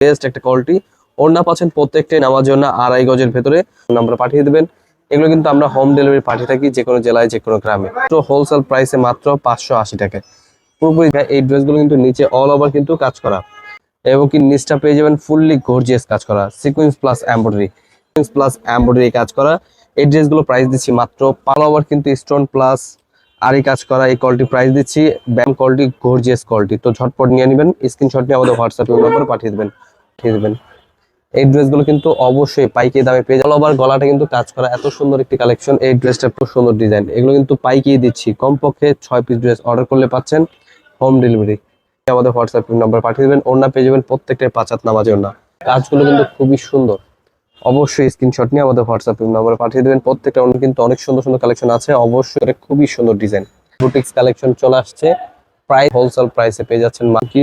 Best একটা quality ওড়না পাচ্ছেন প্রত্যেকটাই নেওয়ার জন্য আড়াই গজের ভেতরে। নাম্বার পাঠিয়ে দেবেন। এগুলো কিন্তু আমরা হোম ডেলিভারি পাঠিয়ে থাকি যে কোনো জেলায়, যে কোনো গ্রামে। তো হোলসেল প্রাইসে মাত্র পাঁচশো আশি টাকায় পুরোপুরি এই ড্রেসগুলো কিন্তু নিচে অল ওভার কিন্তু কাজ করা। এবং কি নিচটা পেয়ে যাবেন ফুললি গর্জিয়াস কাজ করা। Sequence plus embroidery sequence plus embroidery কাজ করা। এই ড্রেসগুলো প্রাইস দিচ্ছি মাত্র পাল ওভার কিন্তু স্টোন প্লাস আরই কাজ করা। এই কোয়ালিটি প্রাইস দিচ্ছি। ব্যাম কোয়ালিটি গর্জিয়াস কোয়ালিটি তো ঝটপট নিয়ে নেবেন। স্ক্রিনশট নিয়ে আমাদের হোয়াটসঅ্যাপ নম্বরে পাঠিয়ে দেবেন। পাঠিয়ে দেবেন এই ড্রেসগুলো কিন্তু অবশ্যই পাইকি দামে পেয়ে আবার গলাটা কিন্তু কাজ করা এত সুন্দর একটি কালেকশন এই ড্রেসটা খুব সুন্দর ডিজাইন এগুলো কিন্তু দিচ্ছি। কমপক্ষে ছয় পিস ড্রেস অর্ডার করলে পাচ্ছেন হোম ডেলিভারি আমাদের হোয়াটসঅ্যাপ পাঠিয়ে দেবেন, ওড়না পেয়ে যাবেন প্রত্যেকটাই নামাজের ওড়না। কাজগুলো কিন্তু খুবই সুন্দর। অবশ্যই স্ক্রিনশট নিয়ে আমাদের হোয়াটসঅ্যাপ নাম্বারে পাঠিয়ে দেবেন। প্রত্যেকটা ওড়না কিন্তু অনেক সুন্দর সুন্দর কালেকশন আছে। অবশ্যই খুবই সুন্দর ডিজাইন বুটিক্স কালেকশন চলে আসছে। প্রায় হোলসেল প্রাইসে পেয়ে যাচ্ছেন কি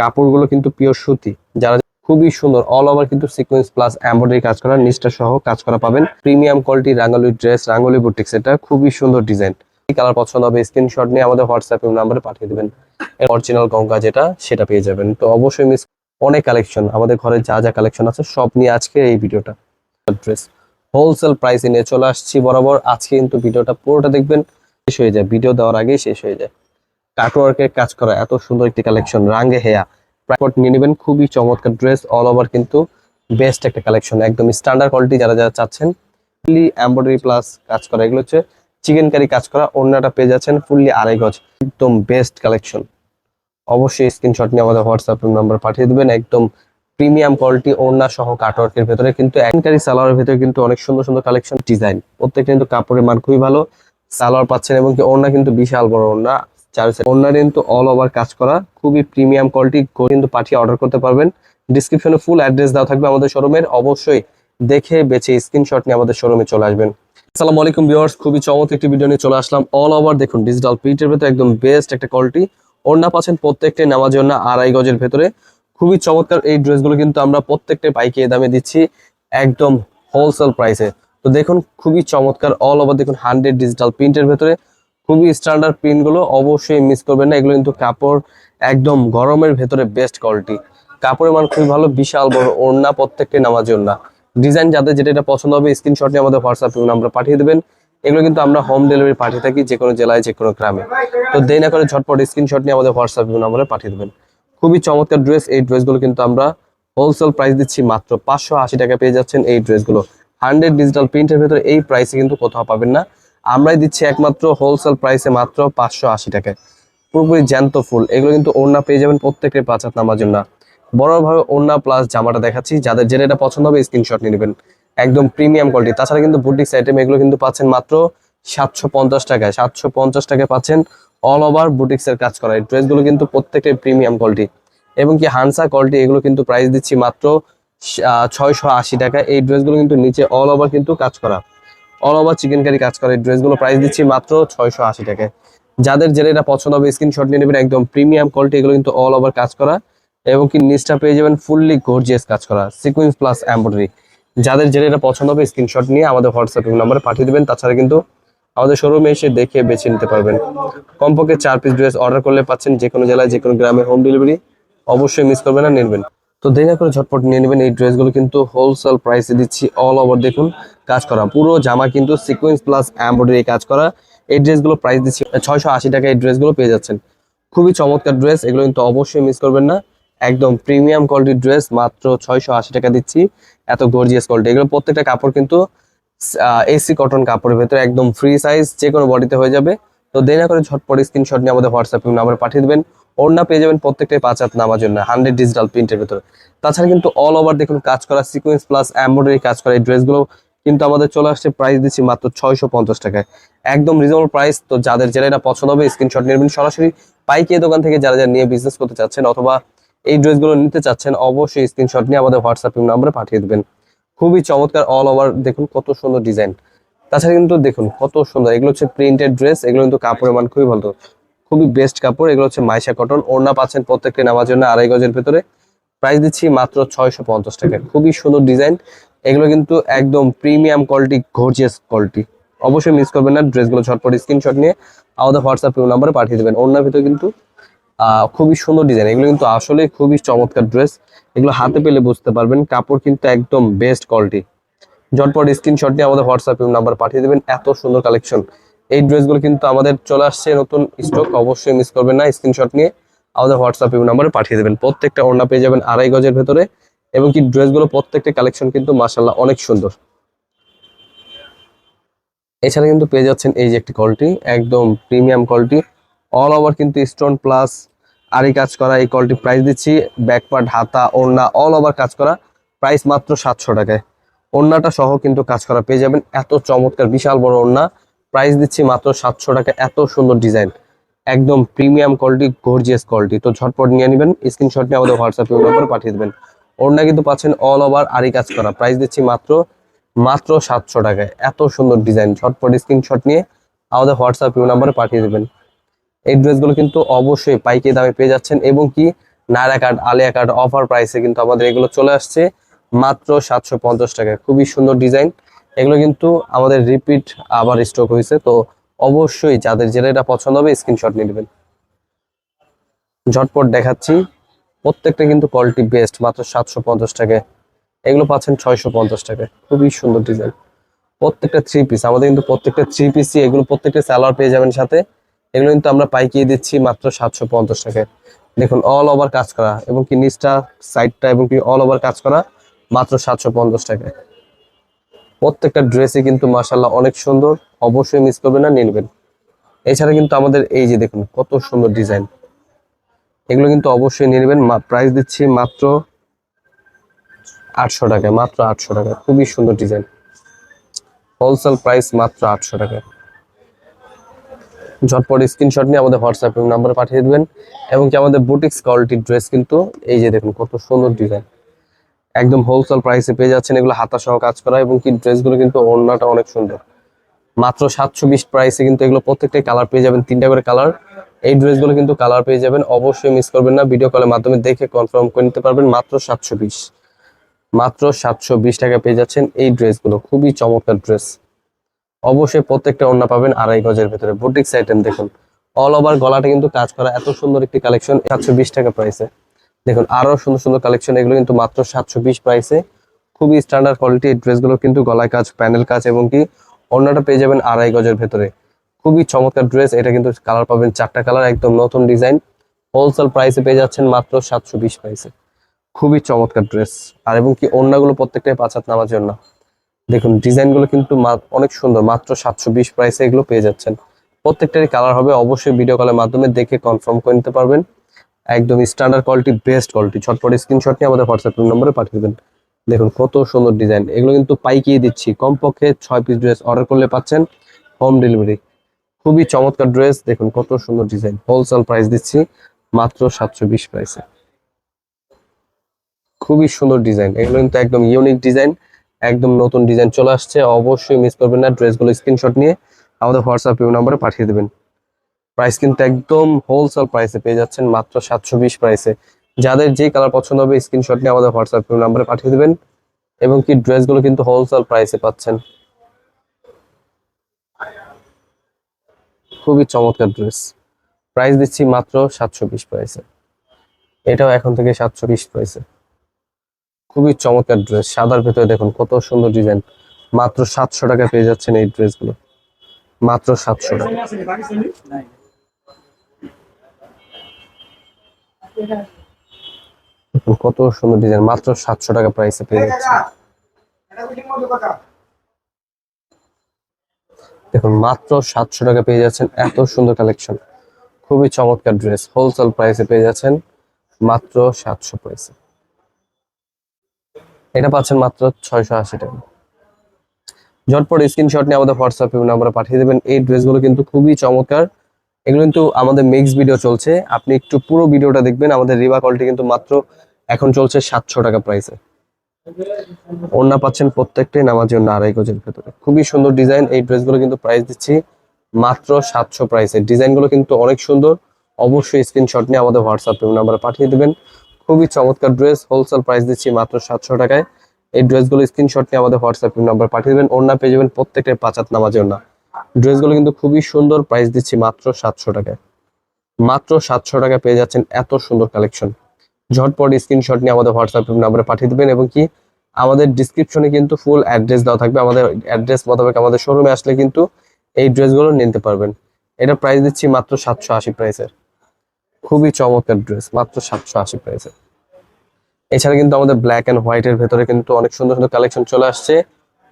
কাপড়গুলো কিন্তু পিওর সুতি। যারা খুবই সুন্দর অল ওভার কিন্তু সিকোয়েন্স প্লাস এমব্রয়ডারি কাজ করা, নিচটা সহ কাজ করা পাবেন। Premium quality Rangali dress Rangali boutiques এটা খুবই সুন্দর ডিজাইন কালার পছন্দ হবে স্ক্রিনশট নিয়ে আমাদের হোয়াটসঅ্যাপ নাম্বারে পাঠিয়ে দেবেন। অরিজিনাল গঙ্গা যেটা, সেটা পেয়ে যাবেন। তো অবশ্যই মিস অনেক কালেকশন আমাদের ঘরে যা যা কালেকশন আছে, সব নিয়ে আজকে এই ভিডিওটা। ড্রেস হোলসেল প্রাইসে নিয়ে চলে আসছি বরাবর। আজকে কিন্তু ভিডিওটা পুরোটা দেখবেন, শেষ হয়ে যায়। ভিডিও দেওয়ার আগেই শেষ হয়ে যায়। কাটওয়ার্কের কাজ করা, এত সুন্দর একটি কালেকশন রাঙ্গে হেয়া। প্রাইপট নিয়ে নেবেন, খুবই চমৎকার ড্রেস অল ওভার কিন্তু বেস্ট একটা কালেকশন একদম স্ট্যান্ডার্ড কোয়ালিটি যারা যারা চাচ্ছেন। ফুললি এমব্রয়ডারি প্লাস কাজ করা, এগুলো হচ্ছে চিকেন কারি কাজ করা, অন্যটা পেয়ে যাচ্ছেন ফুললি আড়াই গজ, একদম বেস্ট কালেকশন অবশ্যই স্ক্রিনশট নিয়ে আমাদের হোয়াটসঅ্যাপ নাম্বার পাঠিয়ে দেবেন, একদম প্রিমিয়াম কোয়ালিটি ওড়না সহ কাটওয়ার্কের ভেতরে কিন্তু এককারি সালোয়ারের ভেতরে কিন্তু অনেক সুন্দর সুন্দর কালেকশন ডিজাইন প্রত্যেকটা কিন্তু কাপড়ের মান খুবই ভালো, সালোয়ার পাচ্ছেন এবং কি ওড়না কিন্তু বিশাল বড় ওড়না। চার ওড়না কিন্তু অল ওভার কাজ করা, খুবই প্রিমিয়াম কোয়ালিটি কিন্তু পাঠিয়ে অর্ডার করতে পারবেন। ডিসক্রিপশনে ফুল অ্যাড্রেস দেওয়া থাকবে আমাদের শোরুমের অবশ্যই দেখে বেছে স্ক্রিনশট নিয়ে আমাদের শোরুমে চলে আসবেন। আসসালামু আলাইকুম ভিউয়ার্স খুবই চমৎকার একটি ভিডিও নিয়ে চলে আসলাম। অল ওভার দেখুন ডিজিটাল প্রিন্টের ভেতরে একদম বেস্ট একটা কোয়ালিটি ওড়না পাচ্ছেন প্রত্যেকটাই নেওয়ার জন্য আড়াই গজের ভেতরে। খুবই চমৎকার এই ড্রেসগুলো কিন্তু আমরা প্রত্যেকটাই পাইকে দামে দিচ্ছি একদম হোলসেল প্রাইসে তো দেখুন, খুবই চমৎকার অল ওভার দেখুন হান্ড্রেড ডিজিটাল প্রিন্টের ভেতরে। খুবই স্ট্যান্ডার্ড প্রিন্টগুলো অবশ্যই মিস করবেন না। এগুলো কিন্তু কাপড় একদম গরমের ভেতরে বেস্ট কোয়ালিটি কাপড়ের মান খুবই ভালো, বিশাল বড়, ওড়না প্রত্যেকটাই নেওয়ার জন্য ডিজাইন যাদের যেটা এটা পছন্দ হবে স্ক্রিনশট নিয়ে আমাদের হোয়াটসঅ্যাপ নাম্বার পাঠিয়ে দেবেন। এগুলো কিন্তু আমরা হোম ডেলিভারি পাঠিয়ে থাকি যে কোনো জেলায়, যে কোনো গ্রামে। তো দেরি না করে ঝটপট স্ক্রিনশট নিয়ে আমাদের হোয়াটসঅ্যাপ নাম্বারে পাঠিয়ে দেবেন। খুবই চমৎকার ড্রেস এই ড্রেসগুলো কিন্তু আমরা হোলসেল প্রাইস দিচ্ছি মাত্র পাঁচশো আশি টাকা পেয়ে যাচ্ছেন এই ড্রেসগুলো হান্ড্রেড ডিজিটাল প্রিন্টের ভেতরে এই প্রাইসে কিন্তু কোথাও পাবেন না। আমরাই দিচ্ছি একমাত্র হোলসেল প্রাইসে মাত্র পাঁচশো আশি টাকায় পুরোপুরি জ্যান্ত ফুল। এগুলো কিন্তু ওড়না পেয়ে যাবেন প্রত্যেকের পাঁচ হাত নামার জন্য। বড়ভাবে ওড়না প্লাস জামাটা দেখাচ্ছি। যাদের যেটা এটা পছন্দ হবে স্ক্রিনশট নিয়ে নেবেন। একদম প্রিমিয়াম কোয়ালিটি তাছাড়া কিন্তু বুটিক্স আইটেম এগুলো কিন্তু পাচ্ছেন মাত্র সাতশো পঞ্চাশ টাকায়। সাতশো পঞ্চাশ টাকায় পাচ্ছেন অল ওভার বুটিক্স এর কাজ করা। এই ড্রেসগুলো কিন্তু প্রত্যেকটাই প্রিমিয়াম কোয়ালিটি এবং কি হানসা কোয়ালিটি এগুলো কিন্তু প্রাইস দিচ্ছি মাত্র ছয়শো আশি টাকা এই ড্রেসগুলো কিন্তু নিচে অল ওভার কিন্তু কাজ করা। অল ওভার চিকেন কারি কাজ করে। ড্রেসগুলো প্রাইস দিচ্ছি মাত্র ছয়শো আশি টাকায়। যাদের যেটা এটা পছন্দ হবে স্ক্রিনশট নিয়ে নেবেন, একদম প্রিমিয়াম কোয়ালিটি এগুলো কিন্তু অল ওভার কাজ করা। এবং কি নিচটা পেয়ে যাবেন ফুললি গর্জিয়াস কাজ করা সিকুয়েন্স প্লাস এমব্রয়ডারি যাদের যেটা এটা পছন্দ হবে স্ক্রিনশট নিয়ে আমাদের হোয়াটসঅ্যাপ নাম্বারে পাঠিয়ে দেবেন, তাছাড়া কিন্তু আমাদের শোরুমে এসে দেখে বেছে নিতে পারবেন। কমপক্ষে চার পিস ড্রেস অর্ডার করলে পাচ্ছেন যে কোনো জেলায় যে কোনো গ্রামে হোম ডেলিভারি অবশ্যই মিস করবেন না নেবেন। তো না করে ঝটপট নিয়ে নেবেন এই ড্রেসগুলো কিন্তু হোলসেল প্রাইসে দিচ্ছি অল ওভার দেখুন, কাজ করা। পুরো জামা কিন্তু সিকুয়েন্স প্লাস এমব্রয়ডারি কাজ করা। এই ড্রেসগুলো প্রাইস দিচ্ছি ছয়শো আশি টাকা এই ড্রেসগুলো পেয়ে যাচ্ছেন। খুবই চমৎকার ড্রেস, এগুলো কিন্তু অবশ্যই মিস করবেন না। একদম প্রিমিয়াম কোয়ালিটির ড্রেস, মাত্র ছয়শো আশি টাকা দিচ্ছি। এত গর্জিয়াস কোয়ালিটি এগুলো প্রত্যেকটা কাপড় কিন্তু এসি কটন কাপড়ের ভেতরে একদম ফ্রি সাইজ যে কোনো বডিতে হয়ে যাবে। তো দেরি না করে ঝটপট স্ক্রিনশট নিয়ে আমাদের হোয়াটসঅ্যাপ নাম্বারে পাঠিয়ে দেবেন। ওড়না পেয়ে যাবেন প্রত্যেকটাই পাঁচ হাত নামার জন্য হান্ড্রেড ডিজিটাল প্রিন্টের ভেতরে। তাছাড়া কিন্তু অল ওভার দেখুন কাজ করা সিকোয়েন্স প্লাস এমব্রয়ডারি কাজ করা, এই ড্রেসগুলো কিন্তু আমাদের চলে আসছে প্রাইস দিচ্ছি মাত্র ছয়শো পঞ্চাশ টাকায়। একদম রিজনেবল প্রাইস তো যাদের যারা এটা পছন্দ হবে স্ক্রিনশট নেবেন। সরাসরি পাইকিয়ে দোকান থেকে যারা যারা নিয়ে বিজনেস করতে চাচ্ছেন অথবা এই ড্রেসগুলো নিতে চাচ্ছেন, অবশ্যই স্ক্রিনশট নিয়ে আমাদের হোয়াটসঅ্যাপ নাম্বারে পাঠিয়ে দেবেন। খুবই চমৎকার অল ওভার দেখুন কত সুন্দর ডিজাইন তাছাড়া কিন্তু দেখুন, কত সুন্দর। এগুলো হচ্ছে প্রিন্টেড ড্রেস এগুলো কিন্তু কাপড়ের মান খুবই ভালো। খুবই বেস্ট কাপড়, এগুলো হচ্ছে মাইশা কটন ওড়না পাচ্ছেন প্রত্যেকটি নেওয়ার জন্য আড়াই গজের ভেতরে। প্রাইস দিচ্ছি মাত্র ছয়শো পঞ্চাশ টাকা। খুবই সুন্দর ডিজাইন এগুলো কিন্তু একদম প্রিমিয়াম কোয়ালিটি গর্জিয়াস কোয়ালিটি অবশ্যই মিস করবেন না ড্রেসগুলো ঝটপট স্ক্রিনশট নিয়ে আমাদের হোয়াটসঅ্যাপ নাম্বারে পাঠিয়ে দেবেন। ওড়নার ভিতরে কিন্তু খুবই সুন্দর ডিজাইন এগুলো কিন্তু আসলে খুবই চমৎকার ড্রেস এগুলো হাতে পেলে বুঝতে পারবেন, কাপড় কিন্তু একদম বেস্ট কোয়ালিটি ঝটপট স্ক্রিনশট নিয়ে আমাদের হোয়াটসঅ্যাপ নাম্বার পাঠিয়ে দেবেন। এত সুন্দর কালেকশন এই ড্রেসগুলো কিন্তু আমাদের চলে আসছে নতুন স্টক অবশ্যই মিস করবেন না। স্ক্রিনশট নিয়ে আমাদের হোয়াটসঅ্যাপ নাম্বারে পাঠিয়ে দেবেন। প্রত্যেকটা ওড়না পেয়ে যাবেন আড়াই গজের ভেতরে। এবং কি ড্রেসগুলো প্রত্যেকটা কালেকশন কিন্তু মাসাল্লাহ অনেক সুন্দর। এছাড়া কিন্তু পেয়ে যাচ্ছেন এই যে একটি কলটি একদম প্রিমিয়াম কলটি অল ওভার কিন্তু স্টোন প্লাস আরি কাজ করা এই কোয়ালিটি প্রাইস দিচ্ছি। ব্যাকপার্ট হাতা, ওড়না অল ওভার কাজ করা। প্রাইস মাত্র সাতশো টাকায়। ওড়নাটা সহ কিন্তু কাজ করা পেয়ে যাবেন। এত চমৎকার, বিশাল বড় ওড়না প্রাইস দিচ্ছি মাত্র সাতশো টাকা, এত সুন্দর ডিজাইন একদম প্রিমিয়াম কোয়ালিটি গর্জিয়াস কোয়ালিটি তো ঝটপট নিয়ে নেবেন স্ক্রিনশট নিয়ে আমাদের হোয়াটসঅ্যাপ নম্বরে পাঠিয়ে দেবেন। ওড়না কিন্তু পাচ্ছেন অল ওভার আরি কাজ করা। প্রাইস দিচ্ছি মাত্র মাত্র সাতশো টাকায়। এত সুন্দর ডিজাইন ঝটপট স্ক্রিনশট নিয়ে আমাদের হোয়াটসঅ্যাপ নাম্বারে পাঠিয়ে দেবেন। এই ড্রেসগুলো কিন্তু অবশ্যই পাইকারি দামে পেয়ে যাচ্ছেন। এবং কি Naira cut Alia cut offer প্রাইসে কিন্তু আমাদের এগুলো চলে আসছে। মাত্র সাতশো পঞ্চাশ টাকা। খুবই সুন্দর ডিজাইন। এগুলো কিন্তু আমাদের রিপিট আবার স্টক হয়েছে, তো অবশ্যই যাদের যেটা এটা পছন্দ হবে স্ক্রিনশট নিয়ে নেবেন। ঝটপট দেখাচ্ছি, প্রত্যেকটা কিন্তু কোয়ালিটি বেস্ট মাত্র সাতশো পঞ্চাশ টাকায়। এগুলো পাচ্ছেন ছয়শো পঞ্চাশ টাকায়। খুবই সুন্দর ডিজাইন। প্রত্যেকটা থ্রি পিস আমাদের কিন্তু প্রত্যেকটা থ্রি পিসই এগুলো প্রত্যেকটা স্যালোয়ার পেয়ে যাবেন সাথে। এগুলো কিন্তু আমরা পাইকিয়ে দিচ্ছি মাত্র সাতশো পঞ্চাশ টাকায়। দেখুন অল ওভার কাজ করা এবং কি নিচটা সাইডটা এবং কি অল ওভার কাজ করা। মাত্র সাতশো পঞ্চাশ টাকায়। প্রত্যেকটা ড্রেসই কিন্তু মাসাল্লাহ অনেক সুন্দর। অবশ্যই মিস করবেন না নিয়ে নেবেন এছাড়া কিন্তু আমাদের এই যে দেখুন, কত সুন্দর ডিজাইন এগুলো কিন্তু অবশ্যই নিয়ে নেবেন প্রাইস দিচ্ছি মাত্র আটশো টাকায়, মাত্র আটশো টাকা খুবই সুন্দর ডিজাইন হোলসেল প্রাইস মাত্র আটশো টাকা ঝটপট স্ক্রিনশট নিয়ে আমাদের হোয়াটসঅ্যাপ নাম্বারে পাঠিয়ে দেবেন। এবং কি আমাদের বুটিক্স কোয়ালিটির ড্রেস কিন্তু এই যে দেখুন, কত সুন্দর ডিজাইন একদম হোলসেল প্রাইসে পেয়ে যাচ্ছেন, এগুলো হাতা সহ কাজ করা এবং কি ড্রেসগুলো কিন্তু ওড়নাটা অনেক সুন্দর। মাত্র সাতশো বিশ প্রাইসে কিন্তু এগুলো প্রত্যেকটাই কালার পেয়ে যাবেন, তিনটা করে কালার এই ড্রেসগুলো কিন্তু কালার পেয়ে যাবেন, অবশ্যই মিস করবেন না ভিডিও কলের মাধ্যমে দেখে কনফার্ম করে নিতে পারবেন, মাত্র সাতশো বিশ। মাত্র সাতশো বিশ টাকা পেয়ে যাচ্ছেন এই ড্রেসগুলো খুবই চমৎকার ড্রেস অবশ্যই প্রত্যেকটা ওড়না পাবেন আড়াই গজের ভেতরে বুটিক্স আইটেম দেখুন। অল ওভার গলাটা কিন্তু কাজ করা, এত সুন্দর একটি কালেকশন সাতশো বিশ টাকা প্রাইসে দেখুন, আরও সুন্দর সুন্দর কালেকশন এগুলো কিন্তু মাত্র সাতশো বিশ প্রাইসে খুবই স্ট্যান্ডার্ড কোয়ালিটি এই ড্রেসগুলো কিন্তু গলায় কাজ প্যানেল কাজ এবং কি অন্যটা পেয়ে যাবেন আড়াই গজের ভেতরে। খুবই চমৎকার ড্রেস এটা কিন্তু কালার পাবেন চারটা কালার একদম নতুন ডিজাইন হোলসেল প্রাইসে পেয়ে যাচ্ছেন মাত্র সাতশো বিশ প্রাইসে খুবই চমৎকার ড্রেস আর এবং কি ওড়নাগুলো প্রত্যেকটাই পাঁচ হাত নামার জন্য। দেখুন ডিজাইনগুলো কিন্তু অনেক সুন্দর, মাত্র সাতশো বিশ প্রাইসে এগুলো পেয়ে যাচ্ছেন। প্রত্যেকটারই কালার হবে, অবশ্যই ভিডিও কলের মাধ্যমে দেখে কনফার্ম করে নিতে পারবেন। একদম স্ট্যান্ডার্ড কোয়ালিটি বেস্ট কোয়ালিটি ছটপট স্ক্রিনশট নিয়ে আমাদের হোয়াটসঅ্যাপ নম্বরে পাঠিয়ে দেবেন। দেখুন কত সুন্দর ডিজাইন এগুলো কিন্তু পাইকিয়ে দিচ্ছি। কমপক্ষে ছয় পিস ড্রেস অর্ডার করলে পাচ্ছেন হোম ডেলিভারি খুবই চমৎকার ড্রেস দেখুন কত সুন্দর ডিজাইন হোলসেল প্রাইস দিচ্ছি মাত্র সাতশো বিশ প্রাইসে খুবই সুন্দর ডিজাইন এগুলো কিন্তু একদম ইউনিক ডিজাইন একদম নতুন ডিজাইন চলে আসছে। অবশ্যই মিস করবেন না। ড্রেসগুলো স্ক্রিনশট নিয়ে আমাদের হোয়াটসঅ্যাপ নাম্বারে পাঠিয়ে দেবেন। প্রাইস কিন্তু একদম হোলসেল প্রাইসে পেয়ে যাচ্ছেন মাত্র সাতশো বিশ প্রাইসে যাদের যে কালার পছন্দ হবে স্ক্রিনশট নিয়ে আমাদের হোয়াটসঅ্যাপ নাম্বারে পাঠিয়ে দেবেন। এবং কি ড্রেসগুলো কিন্তু হোলসেল প্রাইসে পাচ্ছেন। খুবই চমৎকার ড্রেস প্রাইস দিচ্ছি মাত্র সাতশো বিশ প্রাইসে এটাও এখন থেকে সাতশো বিশ প্রাইসে খুবই চমৎকার ড্রেস সাদার ভেতরে দেখুন কত সুন্দর ডিজাইন মাত্র সাতশো টাকা পেয়ে যাচ্ছেন এই ড্রেসগুলো মাত্র সাতশো টাকা দেখুন কত সুন্দর ডিজাইন মাত্র সাতশো টাকা প্রাইসে পেয়ে যাচ্ছে। দেখুন মাত্র সাতশো টাকা পেয়ে যাচ্ছেন এত সুন্দর কালেকশন খুবই চমৎকার ড্রেস হোলসেল প্রাইসে পেয়ে যাচ্ছেন মাত্র সাতশো প্রাইসে এটা পাচ্ছেন মাত্র ছয়শো আশি টাকা। ঝটপট স্ক্রিনশট নিয়ে আমাদের হোয়াটসঅ্যাপ নাম্বারে পাঠিয়ে দেবেন। এই ড্রেসগুলো কিন্তু খুবই চমৎকার। এগুলো কিন্তু আমাদের মিক্স ভিডিও চলছে। আপনি একটু পুরো ভিডিওটা দেখবেন, আমাদের রিবা কলটি কিন্তু মাত্র এখন চলছে সাতশো টাকা প্রাইসে ওড়না পাচ্ছেন প্রত্যেকটাই নামার জন্য আড়াই গজের ভেতরে। খুবই সুন্দর ডিজাইন এই ড্রেসগুলো কিন্তু প্রাইস দিচ্ছি মাত্র সাতশো প্রাইসে ডিজাইনগুলো কিন্তু অনেক সুন্দর। অবশ্যই স্ক্রিনশট নিয়ে আমাদের হোয়াটসঅ্যাপ নাম্বারে পাঠিয়ে দেবেন। খুবই চমৎকার ড্রেস হোলসেল প্রাইস দিচ্ছি মাত্র সাতশো টাকায়। এই ড্রেসগুলো স্ক্রিনশট নিয়ে আমাদের হোয়াটসঅ্যাপ নাম্বার পাঠিয়ে দেবেন। ওড়না পেয়ে যাবেন প্রত্যেকটা পাঁচাত নামাজের না ড্রেসগুলো কিন্তু খুবই সুন্দর প্রাইস দিচ্ছি মাত্র সাতশো টাকায়। মাত্র সাতশো টাকা পেয়ে যাচ্ছেন এত সুন্দর কালেকশন। ঝটপট স্ক্রিনশট নিয়ে আমাদের হোয়াটসঅ্যাপ নাম্বারে পাঠিয়ে দেবেন এবং কি আমাদের ডিসক্রিপশনে কিন্তু ফুল অ্যাড্রেস দেওয়া থাকবে। আমাদের অ্যাড্রেস মোতাবেক আমাদের শোরুমে আসলে কিন্তু এই ড্রেসগুলো নিতে পারবেন। এটা প্রাইস দিচ্ছি মাত্র সাতশো আশি প্রাইসের খুবই চমৎকার ড্রেস মাত্র সাতশো আশি প্রাইসের এছাড়া কিন্তু আমাদের ব্ল্যাক অ্যান্ড হোয়াইটের ভেতরে কিন্তু অনেক সুন্দর সুন্দর কালেকশন চলে আসছে।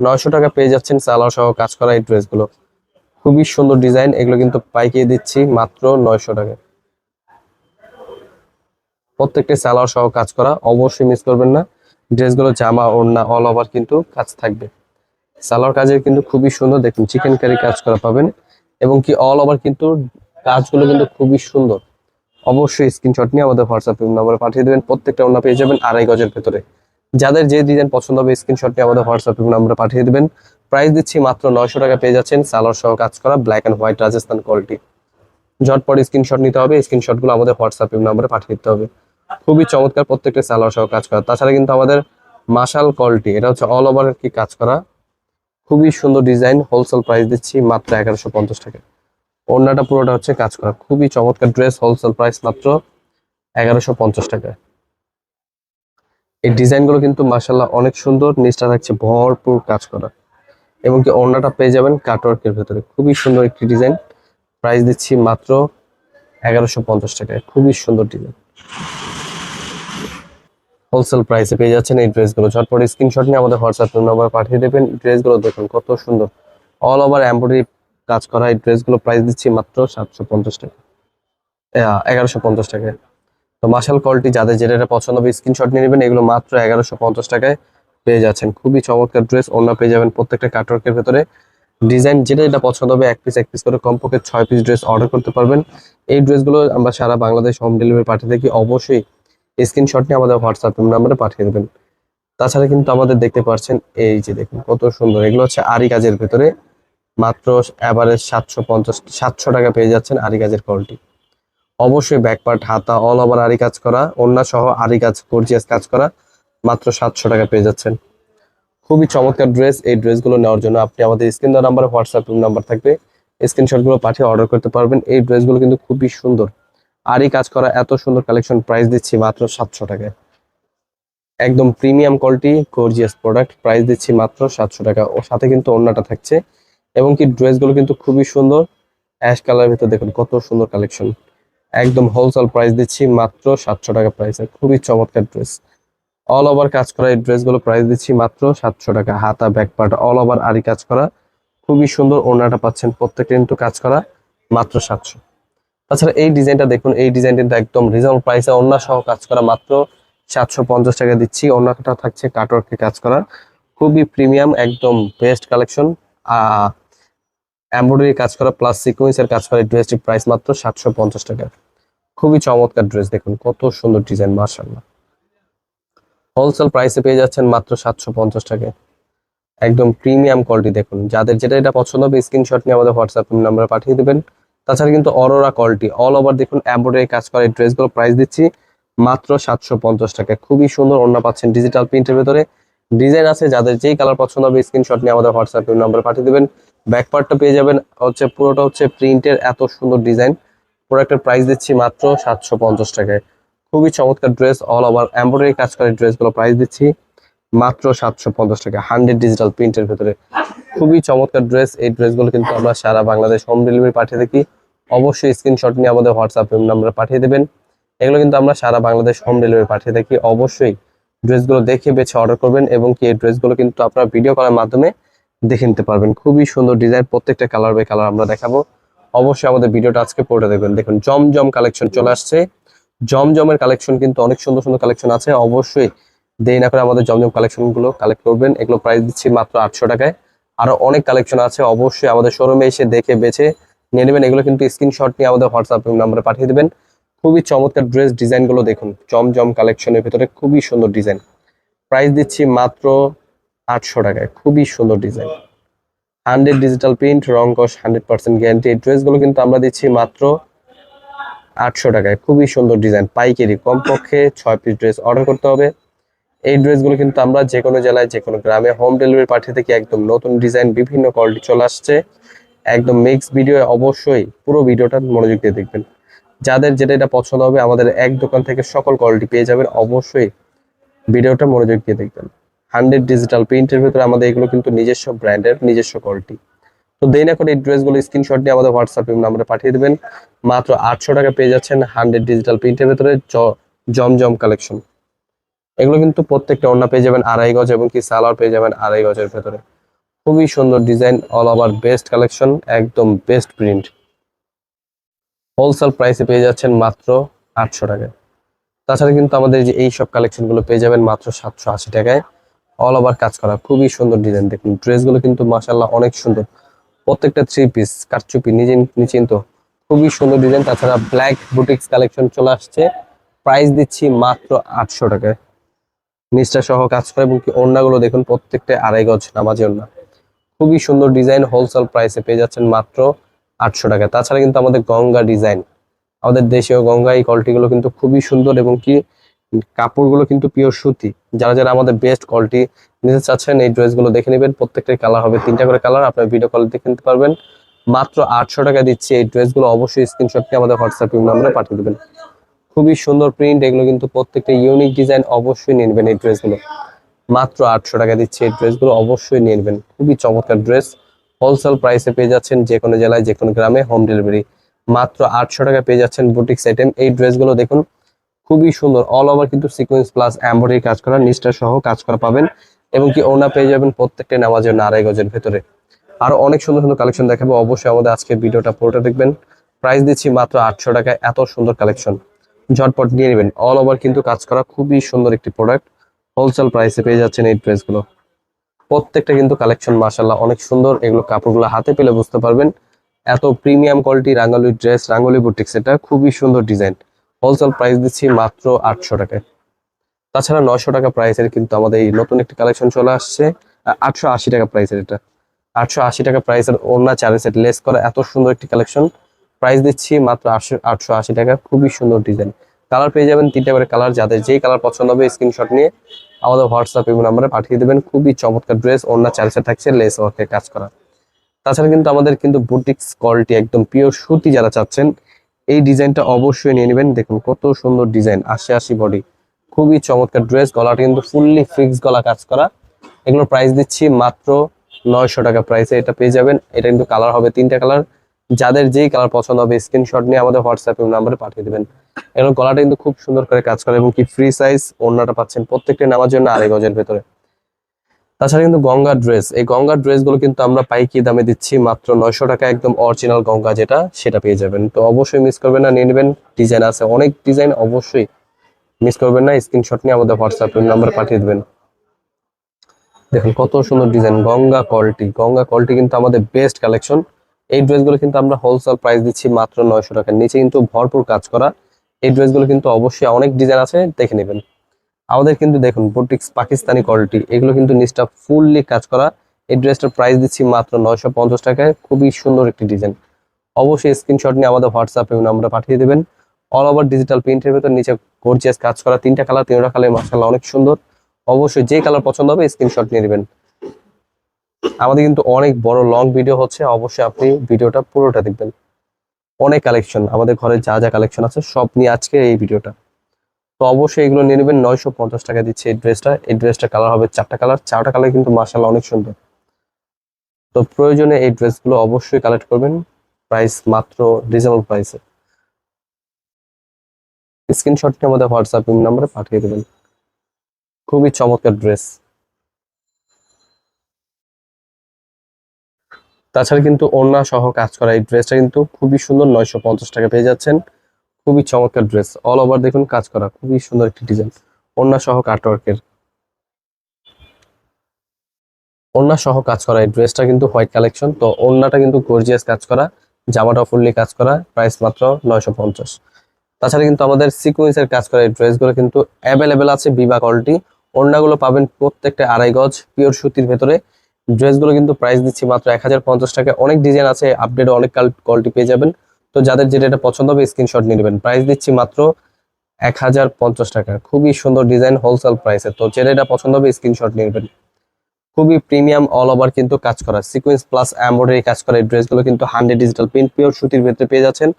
নয়শো টাকা পেয়ে যাচ্ছেন সালোয়ার সহ কাজ করা এই ড্রেসগুলো খুবই সুন্দর ডিজাইন, এগুলো কিন্তু পাইকিয়ে দিচ্ছি মাত্র নয়শো টাকা প্রত্যেকটা সালোয়ার সহ কাজ করা, অবশ্যই মিস করবেন না। ড্রেসগুলো জামা, ওড়না অল ওভার কিন্তু কাজ থাকবে। সালোয়ার কাজের কিন্তু খুবই সুন্দর, দেখুন চিকেন কারি কাজ করা পাবেন। এবং কি অল ওভার কিন্তু কাজগুলো কিন্তু খুবই সুন্দর। অবশ্যই স্ক্রিনশট নিয়ে আমাদের হোয়াটসঅ্যাপ নাম্বারে পাঠিয়ে দেবেন, প্রত্যেকটা ওনা পেয়ে যাবেন আড়াই গজের ভেতরে। যাদের যে ডিজাইন পছন্দ হবে স্ক্রিনশট নিয়ে আমাদের হোয়াটসঅ্যাপ নাম্বারে পাঠিয়ে দেবেন। প্রাইস দিচ্ছি মাত্র নয়শো টাকা পেয়ে যাচ্ছেন। সালোয়ার সহ কাজ করা black and white Rajasthan quality ঝটপট স্ক্রিনশট নিতে হবে। স্ক্রিনশটগুলো আমাদের হোয়াটসঅ্যাপ নাম্বারে পাঠিয়ে দিতে হবে। খুবই চমৎকার প্রত্যেকটা সালোয়ার সহ কাজ করা। তাছাড়া কিন্তু আমাদের মাশাল কোয়ালিটি এটা হচ্ছে অল ওভার কি কাজ করা। খুবই সুন্দর ডিজাইন হোলসেল প্রাইস দিচ্ছি মাত্র এগারোশো পঞ্চাশ টাকা। ওড়নাটা পুরোটা হচ্ছে কাজ করা। খুবই চমৎকার ড্রেস হোলসেল প্রাইস মাত্র এগারোশো পঞ্চাশ টাকা। এই ডিজাইনগুলো কিন্তু মাসাল্লাহ অনেক সুন্দর। নিচটা থাকছে ভরপুর কাজ করা। এবং কি ওড়নাটা পেয়ে যাবেন কাটওয়ার্কের ভেতরে। খুবই সুন্দর একটি ডিজাইন প্রাইস দিচ্ছি মাত্র এগারোশো পঞ্চাশ টাকায়। খুবই সুন্দর ডিজাইন হোলসেল প্রাইসে পেয়ে যাচ্ছেন এই ড্রেসগুলো ঝটপট স্ক্রিনশট নিয়ে আমাদের হোয়াটসঅ্যাপ নাম্বার পাঠিয়ে দেবেন। ড্রেসগুলো দেখুন, কত সুন্দর। অল ওভার এমব্রয়ডারি কাজ করা এই ড্রেসগুলো প্রাইস দিচ্ছি মাত্র সাতশো পঞ্চাশ টাকা। এগারোশো পঞ্চাশ টাকায়। তো মার্শাল কোয়ালিটি যাদের যেটা পছন্দ হবে স্ক্রিনশট নিয়ে নেবেন। এগুলো মাত্র এগারোশো পঞ্চাশ টাকায়। পেয়ে যাচ্ছেন। খুবই চমৎকার ড্রেস অন্য পেয়ে যাবেন প্রত্যেকটা কাটওয়ার্কের ভেতরে। ডিজাইন যেটা যেটা পছন্দ হবে, এক পিস এক পিস করে কমপক্ষে ছয় পিস ড্রেস অর্ডার করতে পারবেন। এই ড্রেসগুলো আমরা সারা বাংলাদেশ হোম ডেলিভারি পাঠিয়ে থাকি। অবশ্যই স্ক্রিনশট নিয়ে আমাদের হোয়াটসঅ্যাপ নাম্বারে পাঠিয়ে দেবেন। তাছাড়া কিন্তু আমাদের দেখতে পাচ্ছেন, এই যে দেখুন কত সুন্দর। এগুলো হচ্ছে আরি কাজের ভেতরে। মাত্র অ্যাভারেজ সাতশো পঞ্চাশ, সাতশো টাকা পেয়ে যাচ্ছেন আরি কাজের কোয়ালিটি অবশ্যই ব্যাকপার্ট হাতা অল ওভার আরি কাজ করা। অন্যা সহ আরি কাজ গর্জিয়াস কাজ করা। মাত্র সাতশো টাকা পেয়ে যাচ্ছেন। খুবই চমৎকার ড্রেস এই ড্রেসগুলো নেওয়ার জন্য আপনি আমাদের স্ক্রিন নাম্বারে হোয়াটসঅ্যাপ নাম্বার থাকবে। স্ক্রিনশটগুলো পাঠিয়ে অর্ডার করতে পারবেন। এই ড্রেসগুলো কিন্তু খুবই সুন্দর। আরই কাজ করা এত সুন্দর কালেকশন প্রাইস দিচ্ছি মাত্র সাতশো টাকায়। একদম premium quality gorgeous product price দিচ্ছি মাত্র সাতশো টাকা। ও সাথে কিন্তু অন্যটা থাকছে। এবং কি ড্রেসগুলো কিন্তু খুবই সুন্দর। অ্যাশ কালারের ভিতরে দেখুন কত সুন্দর কালেকশন একদম হোলসেল প্রাইস দিচ্ছি মাত্র সাতশো টাকা প্রাইসে খুবই চমৎকার ড্রেস অল ওভার কাজ করা এই ড্রেসগুলো প্রাইস দিচ্ছি মাত্র সাতশো টাকা। হাতা ব্যাক পার্ট অল ওভার আরি কাজ করা। খুবই সুন্দর ওনাটা পাচ্ছেন প্রত্যেকটা কিন্তু কাজ করা, মাত্র সাতশো। তাছাড়া এই ডিজাইনটা দেখুন, এই ডিজাইনটা একদম রিজনেবল প্রাইসে অন্য সহ কাজ করা মাত্র সাতশো পঞ্চাশ টাকা দিচ্ছি। অন্যটা থাকছে কাটওয়ার্কে কাজ করা। খুবই প্রিমিয়াম একদম বেস্ট কালেকশন এমব্রয়ডারি কাজ করা প্লাস সিকুয়েন্সের কাজ করা ড্রেসটির প্রাইস মাত্র সাতশো পঞ্চাশ টাকা। খুবই চমৎকার ড্রেস দেখুন, কত সুন্দর ডিজাইন মার্শাল্লাহ হোলসেল প্রাইসে পেয়ে যাচ্ছেন মাত্র সাতশো পঞ্চাশ টাকায়। একদম প্রিমিয়াম কোয়ালিটি দেখুন। যাদের যেটা এটা পছন্দ হবে স্ক্রিনশট নিয়ে আমাদের হোয়াটসঅ্যাপ নাম্বারে পাঠিয়ে দেবেন। তাছাড়া কিন্তু অরোরা কোয়ালিটি অল ওভার দেখুন এমব্রয়ডারি কাজ করা এই ড্রেসগুলো প্রাইস দিচ্ছি মাত্র সাতশো পঞ্চাশ টাকা খুবই সুন্দর অন্য পাচ্ছেন ডিজিটাল প্রিন্টের ভেতরে। ডিজাইন আছে, যাদের যেই কালার পছন্দ হবে স্ক্রিনশট নিয়ে আমাদের হোয়াটসঅ্যাপ নাম্বারে পাঠিয়ে দেবেন। ব্যাক পার্টটা পেয়ে যাবেন, হচ্ছে পুরোটা হচ্ছে প্রিন্টের এত সুন্দর ডিজাইন প্রোডাক্টের প্রাইস দিচ্ছি মাত্র সাতশো পঞ্চাশ টাকায়। খুবই চমৎকার ড্রেস অল ওভার এমব্রয়ডারি কাজ করা ড্রেসগুলো প্রাইস দিচ্ছি। মাত্র সাতশো পঞ্চাশ টাকা হান্ড্রেড ডিজিটাল প্রিন্টের ভেতরে। খুবই চমৎকার ড্রেস, এই ড্রেসগুলো কিন্তু আমরা সারা বাংলাদেশ হোম ডেলিভারি পাঠিয়ে থাকি। অবশ্যই স্ক্রিনশট নিয়ে আমাদের হোয়াটসঅ্যাপ নাম্বারে পাঠিয়ে দেবেন। এগুলো কিন্তু আমরা সারা বাংলাদেশ হোম ডেলিভারি পাঠিয়ে থাকি। অবশ্যই ড্রেসগুলো দেখে বেছে অর্ডার করবেন এবং কি এই ড্রেসগুলো কিন্তু আপনারা ভিডিও করার মাধ্যমে দেখে নিতে পারবেন। খুবই সুন্দর ডিজাইন প্রত্যেকটা কালার বাই কালার আমরা দেখাবো। অবশ্যই আমাদের ভিডিওটা আজকে পড়ে দেখবেন। দেখুন, জমজম কালেকশন চলে আসছে। জমজমের কালেকশন কিন্তু অনেক সুন্দর সুন্দর কালেকশন আছে। অবশ্যই দেরি না করে আমাদের জমজম কালেকশনগুলো কালেক্ট করবেন। এগুলো প্রাইস দিচ্ছি মাত্র আটশো টাকায়। আরও অনেক কালেকশন আছে, অবশ্যই আমাদের শোরুমে এসে দেখে, বেছে নিয়ে নেবেন। এগুলো কিন্তু স্ক্রিনশট নিয়ে আমাদের হোয়াটসঅ্যাপ নাম্বারে পাঠিয়ে দেবেন। খুবই চমৎকার ড্রেস ডিজাইনগুলো দেখুন। জমজম কালেকশনের ভিতরে খুবই সুন্দর ডিজাইন প্রাইস দিচ্ছি মাত্র আটশো টাকায়। খুবই সুন্দর ডিজাইন হান্ড্রেড ডিজিটাল প্রিন্ট রং কস হান্ড্রেড পার্সেন্ট গ্যারান্টি ড্রেসগুলো কিন্তু আমরা দিচ্ছি মাত্র আটশো টাকায়। খুবই সুন্দর ডিজাইন, পাইকারি কমপক্ষে ছয় পিস ড্রেস অর্ডার করতে হবে। এই ড্রেসগুলো কিন্তু আমরা যে কোনো জেলায় যে কোনো গ্রামে হোম ডেলিভারি পাঠিয়ে থেকে একদম নতুন ডিজাইন, বিভিন্ন কোয়ালিটি চলে আসছে। একদম মিক্স ভিডিও অবশ্যই পুরো ভিডিওটা মনোযোগ দিয়ে দেখবেন। যাদের যেটা এটা পছন্দ হবে, আমাদের এক দোকান থেকে সকল কোয়ালিটি পেয়ে যাবেন। অবশ্যই ভিডিওটা মনোযোগ দিয়ে দেখবেন। হান্ড্রেড ডিজিটাল প্রিন্টের ভিতরে আমাদের এগুলো কিন্তু নিজস্ব ব্র্যান্ডের নিজস্ব কোয়ালিটি তো দেরি না করে এই ড্রেসগুলো স্ক্রিনশট দিয়ে আমাদের হোয়াটসঅ্যাপ নাম্বারে পাঠিয়ে দেবেন। মাত্র আটশো টাকা পেয়ে যাচ্ছেন হান্ড্রেড ডিজিটাল প্রিন্টের ভিতরে জমজম কালেকশন এগুলো কিন্তু প্রত্যেকটা ওড়না পেয়ে যাবেন আড়াই গজ এবং কি সালোয়ার পেয়ে যাবেন আড়াই গজের ভেতরে। খুবই সুন্দর design all over best collection একদম বেস্ট প্রিন্ট হোলসেল প্রাইসে পেয়ে যাচ্ছেন মাত্র আটশো টাকায়। তাছাড়া কিন্তু আমাদের যে এই সব কালেকশনগুলো পেয়ে যাবেন মাত্র সাতশো আশি টাকায়। অল ওভার কাজ করা, খুবই সুন্দর ডিজাইন দেখুন। ড্রেসগুলো কিন্তু মাসাল্লাহ অনেক সুন্দর। প্রত্যেকটা থ্রি পিস কারচুপি নিজে নিশ্চিন্ত। খুবই সুন্দর ডিজাইন তাছাড়া ব্ল্যাক বুটিক্স কালেকশন চলে আসছে। প্রাইস দিচ্ছি মাত্র আটশো টাকায়। নিচটা সহ কাজ করে, এবং কি ওড়নাগুলো দেখুন, প্রত্যেকটা আড়াই গজ নামাজি ওড়না। খুবই সুন্দর ডিজাইন হোলসেল প্রাইসে পেয়ে যাচ্ছেন মাত্র আটশো টাকা তাছাড়া কিন্তু আমাদের গঙ্গা ডিজাইন আমাদের দেশীয় গঙ্গা এই কোয়ালিটিগুলো কিন্তু খুবই সুন্দর, এবং কি কাপড়গুলো কিন্তু পিওর সুতি। যারা যারা আমাদের বেস্ট কোয়ালিটি নিতে চাচ্ছেন, এই ড্রেসগুলো দেখে নেবেন। প্রত্যেকটাই কালার হবে। তিনটা করে কালার আপনার ভিডিও কল দেখে নিতে পারবেন। মাত্র আটশো টাকা দিচ্ছি এই ড্রেসগুলো। অবশ্যই স্ক্রিনশট নিয়ে আমাদের হোয়াটসঅ্যাপ নাম্বারে পাঠিয়ে দেবেন। খুবই সুন্দর প্রিন্ট এগুলো কিন্তু প্রত্যেকটা ইউনিক ডিজাইন অবশ্যই নিয়ে নেবেন এই ড্রেসগুলো। মাত্র আটশো টাকা দিচ্ছে এই ড্রেসগুলো। অবশ্যই নিয়ে নেবেন। খুবই চমৎকার ড্রেস। হোলসেল প্রাইসে পেয়ে যাচ্ছেন যে কোনো জেলায়, যে কোনো গ্রামে হোম ডেলিভারি মাত্র আটশো টাকা পেয়ে যাচ্ছেন বুটিক্স আইটেম এই ড্রেসগুলো দেখুন খুবই সুন্দর। অল ওভার কিন্তু সিকোয়েন্স প্লাস এম্বয়ডারি কাজ করা নিচটা সহ কাজ করা পাবেন এবং কি ওনা পেয়ে যাবেন প্রত্যেকটা নামাজের আড়াই গজের ভেতরে। আরও অনেক সুন্দর সুন্দর কালেকশন দেখাবো। অবশ্যই আমাদের আজকে ভিডিওটা পুরোটা দেখবেন। প্রাইস দিচ্ছি মাত্র আটশো টাকায়। এত সুন্দর কালেকশন ঝটপট নিয়ে নেবেন। অল ওভার কিন্তু কাজ করা খুবই সুন্দর একটি প্রোডাক্ট হোলসেল প্রাইসে পেয়ে যাচ্ছেন এই ড্রেসগুলো প্রত্যেকটা কিন্তু কালেকশন মাসাল্লাহ অনেক সুন্দর। এগুলো কাপড়গুলো হাতে পেলে বুঝতে পারবেন। এত premium quality Rangali dress Rangali boutiques এটা খুবই সুন্দর ডিজাইন হোলসেল প্রাইস দিচ্ছি মাত্র আটশো টাকায়। তাছাড়া নশো টাকা প্রাইসের কিন্তু আমাদের এই নতুন একটি কালেকশন চলে আসছে। আটশো আশি টাকা প্রাইসের এটা। আটশো আশি টাকা প্রাইসের ওড়না চারে সেট লেস করা এত সুন্দর একটি কালেকশন প্রাইস দিচ্ছি মাত্র আটশো আটশো আশি টাকা, খুবই সুন্দর ডিজাইন কালার পেয়ে যাবেন তিনটা করে কালার যাদের যেই কালার পছন্দ হবে স্ক্রিনশট নিয়ে আমাদের হোয়াটসঅ্যাপ এবং নাম্বারে পাঠিয়ে দেবেন। খুবই চমৎকার ড্রেস ওড়না চারে সেট থাকছে লেস ওয়ার্কের কাজ করা। তাছাড়া কিন্তু আমাদের কিন্তু বুটিক্স কোয়ালিটি একদম পিওর সুতি যারা চাচ্ছেন এই ডিজাইনটা অবশ্যই নিয়ে নেবেন। দেখুন কত সুন্দর ডিজাইন, আশি আশি বডি খুবই চমৎকার ড্রেস গলাটা কিন্তু ফুললি ফিক্স গলা কাজ করা। এগুলোর প্রাইস দিচ্ছি মাত্র নয়শো টাকা প্রাইসে এটা পেয়ে যাবেন, এটা কিন্তু কালার হবে তিনটা কালার যাদের যেই কালার পছন্দ হবে স্ক্রিনশট নিয়ে আমাদের হোয়াটসঅ্যাপ নাম্বারে পাঠিয়ে দেবেন। এগুলো গলাটা কিন্তু খুব সুন্দর করে কাজ করে এবং কি ফ্রি সাইজ ওড়নাটা পাচ্ছেন প্রত্যেকটা নামার জন্য আড়াই গজের ভেতরে। তাছাড়া কিন্তু গঙ্গা ড্রেস। এই গঙ্গা ড্রেসগুলো কিন্তু আমরা পাইকি দামে দিচ্ছি মাত্র নয়শো টাকা, একদম অরিজিনাল গঙ্গা যেটা, সেটা পেয়ে যাবেন। তো অবশ্যই মিস করবেন না, নিয়ে নেবেন। ডিজাইন আছে, অনেক ডিজাইন অবশ্যই মিস করবেন না। স্ক্রিনশট নিয়ে আমাদের হোয়াটসঅ্যাপ নাম্বার পাঠিয়ে দেবেন। দেখুন, কত সুন্দর ডিজাইন গঙ্গা কলটি গঙ্গা কলটি কিন্তু আমাদের বেস্ট কালেকশন এই ড্রেসগুলো কিন্তু আমরা হোলসেল প্রাইস দিচ্ছি মাত্র নয়শো টাকার নিচে কিন্তু ভরপুর কাজ করা। এই ড্রেসগুলো কিন্তু অবশ্যই অনেক ডিজাইন আছে, দেখে নেবেন। আমাদের কিন্তু দেখুন বুটিক্স পাকিস্তানি কোয়ালিটি এগুলো কিন্তু নিচটা ফুললি কাজ করা। এই ড্রেসটার প্রাইস দিচ্ছি মাত্র নয়শো পঞ্চাশ টাকায়। খুবই সুন্দর একটি ডিজাইন অবশ্যই স্ক্রিনশট নিয়ে আমাদের হোয়াটসঅ্যাপ এবং পাঠিয়ে দেবেন। অল ওভার ডিজিটাল প্রিন্টের ভেতর নিচে গর্জিয়াস কাজ করা। তিনটা কালার তিনটা কালার মাসাল্লাহ অনেক সুন্দর। অবশ্যই যে কালার পছন্দ হবে স্ক্রিনশট নিয়ে নেবেন। আমাদের কিন্তু অনেক বড় লং ভিডিও হচ্ছে। অবশ্যই আপনি ভিডিওটা পুরোটা দেখবেন। অনেক কালেকশন আমাদের ঘরে যা যা কালেকশন আছে, সব নিয়ে আজকে এই ভিডিওটা তো অবশ্যই এগুলো নিয়ে নেবেন। নয়শো পঞ্চাশ টাকা দিচ্ছে এই ড্রেসটা। এই ড্রেসটা কালার হবে চারটা কালার। চারটা কালার কিন্তু মার্শাল অনেক সুন্দর। তো প্রয়োজনে এই ড্রেসগুলো অবশ্যই কালেক্ট করবেন। প্রাইস মাত্র রিজনেবল প্রাইসে। স্ক্রিনশটটি আমাদের হোয়াটসঅ্যাপ নাম্বারে পাঠিয়ে দেবেন। খুবই চমৎকার ড্রেস। তাছাড়া কিন্তু ওড়না সহ কাজ করা এই ড্রেসটা কিন্তু খুবই সুন্দর। নয়শো পঞ্চাশ টাকা পেয়ে যাচ্ছেন। খুবই চমৎকার ড্রেস অল ওভার দেখুন, কাজ করা খুবই সুন্দর একটি ডিজাইন ওড়না সহ কাটওয়ার্কের ওড়না সহ কাজ করা এই ড্রেসটা কিন্তু হোয়াইট কালেকশন তো ওড়নাটা কিন্তু গর্জিয়াস কাজ করা জামাটা ফুললি কাজ করা প্রাইস মাত্র নয়শো পঞ্চাশ। তাছাড়া কিন্তু আমাদের সিকুয়েন্সের কাজ করা এই ড্রেসগুলো কিন্তু অ্যাভেলেবেল আছে বিবা কোয়ালিটি ওড়নাগুলো পাবেন প্রত্যেকটা আড়াই গজ পিওর সুতির ভেতরে। ড্রেসগুলো কিন্তু প্রাইস দিচ্ছি মাত্র এক হাজার পঞ্চাশ টাকা অনেক ডিজাইন আছে আপডেট অনেক কোয়ালিটি পেয়ে যাবেন। তো যাদের যেটা এটা পছন্দ হবে স্ক্রিনশট নিয়ে নেবেন। প্রাইস দিচ্ছি মাত্র এক হাজার পঞ্চাশ টাকা। খুবই সুন্দর ডিজাইন হোলসেল প্রাইসে তো যেটা এটা পছন্দ হবে স্ক্রিনশট নিয়ে নেবেন। খুবই প্রিমিয়াম অল ওভার কিন্তু কাজ করা। সিকোয়েন্স প্লাস এমব্রয়ডারি কাজ করা। এই ড্রেসগুলো কিন্তু হান্ড্রেড ডিজিটাল প্রিন্ট পিওর সুতির ভেতরে পেয়ে যাচ্ছেন।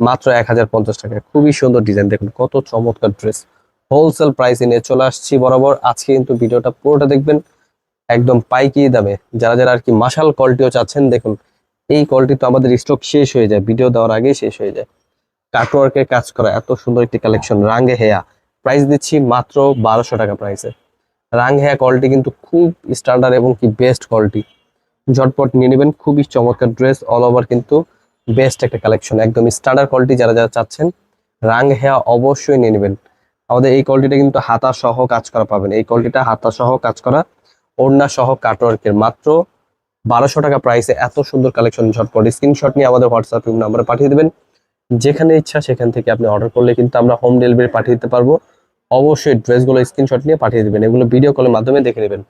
মাত্র এক হাজার পঞ্চাশ টাকা। খুবই সুন্দর ডিজাইন দেখুন কত চমৎকার ড্রেস হোলসেল প্রাইসে নিয়ে চলে আসছি বরাবর। আজকে কিন্তু ভিডিওটা পুরোটা দেখবেন। একদম পাইকি দামে। যারা যারা আর কি মাসাল কোয়ালিটিও চাচ্ছেন, দেখুন। এই কলটি তো আমাদের স্টক শেষ হয়ে যায় ভিডিও দেওয়ার আগে শেষ হয়ে যায়। কাটওয়ার্কের কাজ করা, এত সুন্দর একটি কালেকশন রাঙ্গে হেয়া প্রাইস দিচ্ছি মাত্র বারোশো টাকা প্রাইসে রাং হেয়া কোয়ালিটি কিন্তু খুব স্ট্যান্ডার্ড এবং কি বেস্ট কলটি ঝটপট নিয়ে নেবেন, খুবই চমৎকার ড্রেস অল ওভার কিন্তু বেস্ট একটা কালেকশন একদম স্ট্যান্ডার্ড কোয়ালিটি যারা যারা চাচ্ছেন রাং হেয়া অবশ্যই নিয়ে নেবেন। আমাদের এই কোয়ালিটিটা কিন্তু হাতা সহ কাজ করা পাবেন। এই কোয়ালিটিটা হাতা সহ কাজ করা, ওড়না সহ কাটওয়ার্কের মাত্র বারোশো টাকা প্রাইসে এত সুন্দর কালেকশন ঝটপট স্ক্রিনশট নিয়ে আমাদের হোয়াটসঅ্যাপ নাম্বারে পাঠিয়ে দেবেন। যেখানে ইচ্ছা সেখান থেকে আপনি অর্ডার করলে কিন্তু আমরা হোম ডেলিভারি পাঠিয়ে দিতে পারব। অবশ্যই ড্রেসগুলো স্ক্রিনশট নিয়ে পাঠিয়ে দেবেন। এগুলো ভিডিও কলের মাধ্যমে দেখে নেবেন।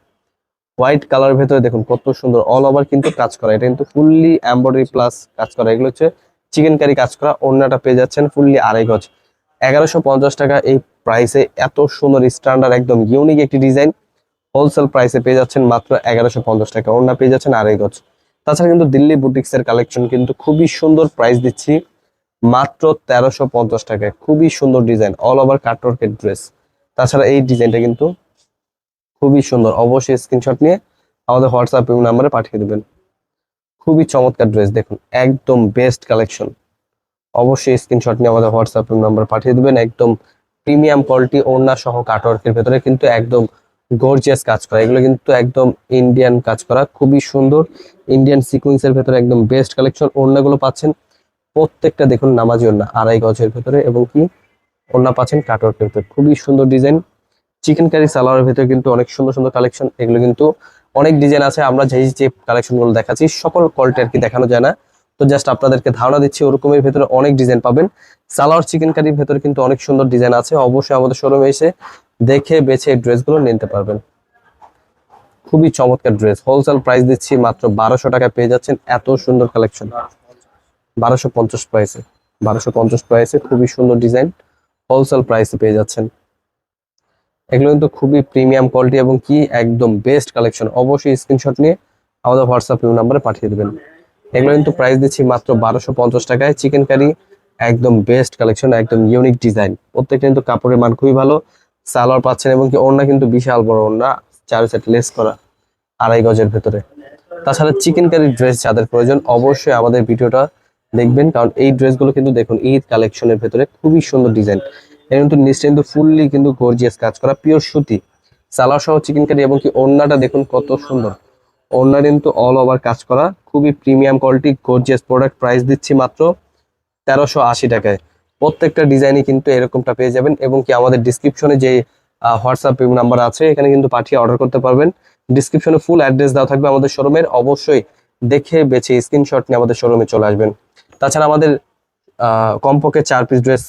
হোয়াইট কালার ভেতরে দেখুন, কত সুন্দর অল ওভার কিন্তু কাজ করা। এটা কিন্তু ফুললি এমব্রয়ডারি প্লাস কাজ করা। এগুলো হচ্ছে চিকেন কারি কাজ করা। অন্যটা পেয়ে যাচ্ছেন ফুললি আড়াই গজ। এগারোশো টাকা এই প্রাইসে এত সুন্দর স্ট্যান্ডার্ড একদম ইউনিক একটি ডিজাইন হোলসেল প্রাইসে পেয়ে যাচ্ছেন মাত্র এগারোশো পঞ্চাশ টাকা। অন্য পেয়ে যাচ্ছেন আড়াই গজ। তাছাড়া কিন্তু দিল্লি বুটিক্সের কালেকশন কিন্তু খুবই সুন্দর প্রাইস দিচ্ছি মাত্র তেরোশো পঞ্চাশ টাকায়। খুবই সুন্দর ডিজাইন অল ওভার কাটওয়ার্কের ড্রেস তাছাড়া এই ডিজাইনটা কিন্তু খুবই সুন্দর। অবশ্যই স্ক্রিনশট নিয়ে আমাদের হোয়াটসঅ্যাপ নাম্বারে পাঠিয়ে দেবেন। খুবই চমৎকার ড্রেস দেখুন, একদম বেস্ট কালেকশন অবশ্যই স্ক্রিনশট নিয়ে আমাদের হোয়াটসঅ্যাপ নাম্বার পাঠিয়ে দেবেন। একদম প্রিমিয়াম কোয়ালিটি ওড়না সহ কাটওয়ার্কের ভেতরে কিন্তু একদম গর্জিয়াস কাজ করা। এগুলো কিন্তু একদম ইন্ডিয়ান কাজ করা। খুবই সুন্দর। ইন্ডিয়ান সিকুয়েন্সের ভেতরে একদম বেস্ট কালেকশন ওড়নাগুলো পাচ্ছেন প্রত্যেকটা দেখুন নামাজি ওড়না, আড়াই গজের ভেতরে এবং কি ওড়না পাচ্ছেন কাটওয়ার্কের ভেতরে। খুবই সুন্দর ডিজাইন চিকেন কারি সালোয়ারের ভেতরে কিন্তু অনেক সুন্দর সুন্দর কালেকশন এগুলো কিন্তু অনেক ডিজাইন আছে। আমরা যেই যে কালেকশনগুলো দেখাচ্ছি, সকল কোয়ালিটি আর কি দেখানো যায় না। তো জাস্ট আপনাদেরকে ধারণা দিচ্ছি ওরকমের ভেতরে অনেক ডিজাইন পাবেন। সালোয়ার চিকেন কারির ভেতরে কিন্তু অনেক সুন্দর ডিজাইন আছে। অবশ্যই আমাদের শোরুমে এসে দেখে, বেছে ড্রেসগুলো নিতে পারবেন। খুবই চমৎকার ড্রেস হোলসেল প্রাইস দিচ্ছি মাত্র বারোশো টাকা পেয়ে যাচ্ছেন এত সুন্দর কালেকশন বারোশো পঞ্চাশ প্রাইসে বারোশো পঞ্চাশ প্রাইসে খুবই সুন্দর ডিজাইন হোলসেল প্রাইসে পেয়ে যাচ্ছেন। এগুলো কিন্তু খুবই প্রিমিয়াম কোয়ালিটি এবং কি একদম বেস্ট কালেকশন অবশ্যই স্ক্রিনশট নিয়ে আমাদের হোয়াটসঅ্যাপ নাম্বারে পাঠিয়ে দেবেন। এগুলো কিন্তু প্রাইস দিচ্ছি মাত্র বারোশো পঞ্চাশ টাকায়। চিকেন কারি একদম বেস্ট কালেকশন একদম ইউনিক ডিজাইন প্রত্যেকটা কিন্তু কাপড়ের মান খুবই ভালো। সালোয়ার পাচ্ছেন এবং কি ওড়না কিন্তু বিশাল বড় ওড়না চার সেট লেস করা, আড়াই গজের ভেতরে। তাছাড়া চিকেন কারি ড্রেস যাদের প্রয়োজন, অবশ্যই আমাদের ভিডিওটা দেখবেন, কারণ এই ড্রেসগুলো কিন্তু দেখুন, ঈদ কালেকশনের ভেতরে খুবই সুন্দর ডিজাইন এর কিন্তু নিচটা কিন্তু ফুললি কিন্তু গর্জিয়াস কাজ করা পিওর সুতি। সালোয়ার সহ চিকেন কারি এবং কি ওড়নাটা দেখুন কত সুন্দর। ওড়না কিন্তু অল ওভার কাজ করা। খুবই premium quality gorgeous product price দিচ্ছি মাত্র তেরোশো আশি টাকায়। প্রত্যেকটা ডিজাইনই কিন্তু এরকমটা পেয়ে যাবেন এবং কি আমাদের ডিসক্রিপশনে যে হোয়াটসঅ্যাপ নাম্বার আছে, এখানে কিন্তু পাঠিয়ে অর্ডার করতে পারবেন। ডিসক্রিপশনে ফুল অ্যাড্রেস দেওয়া থাকবে আমাদের শোরুমের অবশ্যই দেখে বেছে স্ক্রিনশট নিয়ে আমাদের শোরুমে চলে আসবেন। তাছাড়া আমাদের কমপক্ষে চার পিস ড্রেস